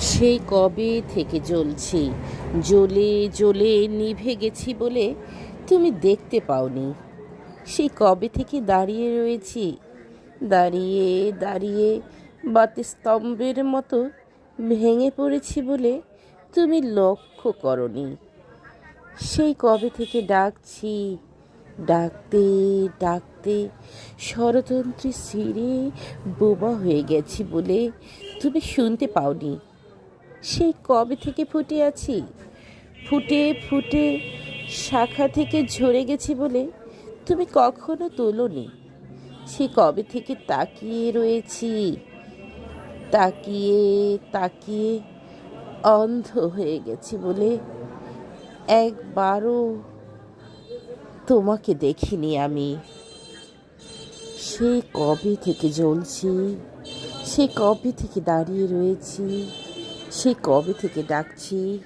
সেই কবে থেকে জ্বলছি? জ্বলে জ্বলে নিভে গেছি বলে তুমি দেখতে পাওনি। সেই কবে থেকে দাঁড়িয়ে রয়েছি? দাঁড়িয়ে দাঁড়িয়ে বাতি স্তম্ভের মতো ভেঙে পড়েছি বলে তুমি লক্ষ্য করনি। সেই কবে থেকে ডাকছি, ডাকতে ডাকতে ষড়যন্ত্রী ছিঁড়ে বোবা হয়ে গেছি বলে তুমি শুনতে পাওনি। সেই কবে থেকে ফুটে আছি? ফুটে ফুটে শাখা থেকে ঝরে গেছি বলে তুমি কখনো তোলনি। সে কবে থেকে তাকিয়ে রয়েছি? তাকিয়ে তাকিয়ে অন্ধ হয়ে গেছি বলে একবারও তোমাকে দেখিনি আমি। সেই কবে থেকে জ্বলছি? সে কবে থেকে দাঁড়িয়ে রয়েছি? সে কবে থেকে ডাকছি?